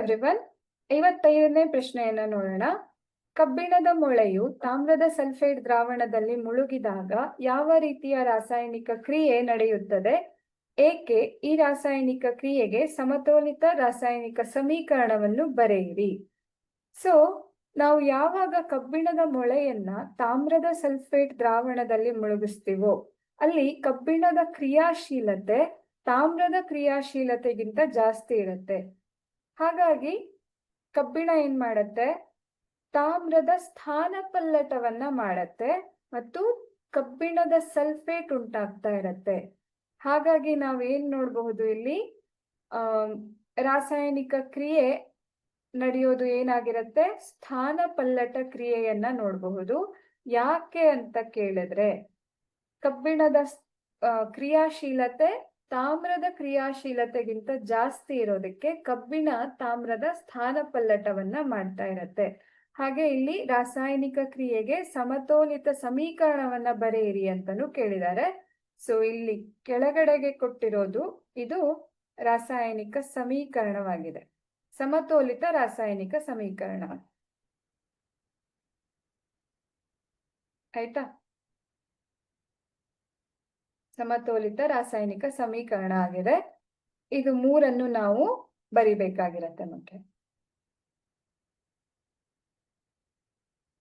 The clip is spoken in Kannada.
ಎವ್ರಿವನ್ ಐವತ್ತೈದನೇ ಪ್ರಶ್ನೆಯನ್ನ ನೋಡೋಣ. ಕಬ್ಬಿಣದ ಮೊಳೆಯು ತಾಮ್ರದ ಸಲ್ಫೇಟ್ ದ್ರಾವಣದಲ್ಲಿ ಮುಳುಗಿದಾಗ ಯಾವ ರೀತಿಯ ರಾಸಾಯನಿಕ ಕ್ರಿಯೆ ನಡೆಯುತ್ತದೆ? ಏಕೆ ಈ ರಾಸಾಯನಿಕ ಕ್ರಿಯೆಗೆ ಸಮತೋಲಿತ ರಾಸಾಯನಿಕ ಸಮೀಕರಣವನ್ನು ಬರೆಯಿರಿ. ಸೊ ನಾವು ಯಾವಾಗ ಕಬ್ಬಿಣದ ಮೊಳೆಯನ್ನ ತಾಮ್ರದ ಸಲ್ಫೇಟ್ ದ್ರಾವಣದಲ್ಲಿ ಮುಳುಗಿಸ್ತೀವೋ, ಅಲ್ಲಿ ಕಬ್ಬಿಣದ ಕ್ರಿಯಾಶೀಲತೆ ತಾಮ್ರದ ಕ್ರಿಯಾಶೀಲತೆಗಿಂತ ಜಾಸ್ತಿ ಇರುತ್ತೆ. ಹಾಗಾಗಿ ಕಬ್ಬಿಣ ಏನ್ ಮಾಡತ್ತೆ? ತಾಮ್ರದ ಸ್ಥಾನಪಲ್ಲಟವನ್ನ ಮಾಡತ್ತೆ ಮತ್ತು ಕಬ್ಬಿಣದ ಸಲ್ಫೇಟ್ ಉಂಟಾಗ್ತಾ ಇರತ್ತೆ. ಹಾಗಾಗಿ ನಾವೇನ್ ನೋಡಬಹುದು ಇಲ್ಲಿ? ಆ, ರಾಸಾಯನಿಕ ಕ್ರಿಯೆ ನಡೆಯೋದು ಏನಾಗಿರತ್ತೆ? ಸ್ಥಾನಪಲ್ಲಟ ಕ್ರಿಯೆಯನ್ನ ನೋಡಬಹುದು. ಯಾಕೆ ಅಂತ ಕೇಳಿದ್ರೆ ಕಬ್ಬಿಣದ ಕ್ರಿಯಾಶೀಲತೆ ತಾಮ್ರದ ಕ್ರಿಯಾಶೀಲತೆಗಿಂತ ಜಾಸ್ತಿ ಇರೋದಕ್ಕೆ ಕಬ್ಬಿಣ ತಾಮ್ರದ ಸ್ಥಾನಪಲ್ಲಟವನ್ನ ಮಾಡ್ತಾ ಇರತ್ತೆ. ಹಾಗೆ ಇಲ್ಲಿ ರಾಸಾಯನಿಕ ಕ್ರಿಯೆಗೆ ಸಮತೋಲಿತ ಸಮೀಕರಣವನ್ನ ಬರೆಯಿರಿ ಅಂತಾನು ಕೇಳಿದ್ದಾರೆ ಸೊ ಇಲ್ಲಿ ಕೆಳಗಡೆಗೆ ಕೊಟ್ಟಿರೋದು ಇದು ರಾಸಾಯನಿಕ ಸಮೀಕರಣವಾಗಿದೆ. ಸಮತೋಲಿತ ರಾಸಾಯನಿಕ ಸಮೀಕರಣ. ಆಯ್ತಾ? ಸಮತೋಲಿತ ರಾಸಾಯನಿಕ ಸಮೀಕರಣ ಆಗಿದೆ. ಇದು ಮೂರನ್ನು ನಾವು ಬರಿಬೇಕಾಗಿರತ್ತೆ ಮತ್ತೆ.